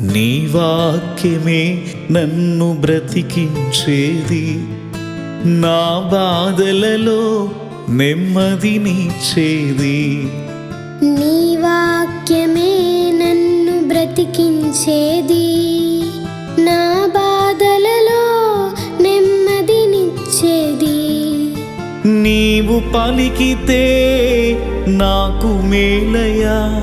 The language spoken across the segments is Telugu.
నీ వాక్యమే నన్ను బ్రతికించేది. నా బాధలలో నెమ్మదినిచ్చేది నీ వాక్యమే నన్ను బ్రతికించేది. నా బాధలలో నెమ్మదినిచ్చేది నీవు పలికితే నాకు మేలయా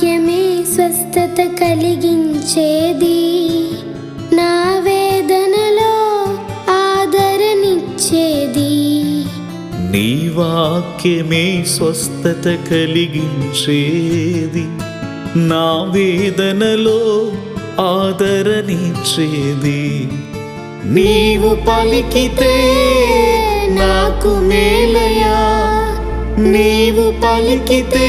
వాక్యమే స్వస్థత కలిగించేది. నా వేదనలో ఆదరణిచ్చేది. నీ వాక్యమే స్వస్థత కలిగించేది. నా వేదనలో ఆదరణిచ్చేది. నీవు పలికితే నాకు మేలయా? నీవు పలికితే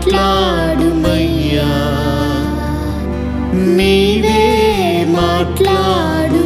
మాట్లాడుమయ్యా. నీవే మాట్లాడు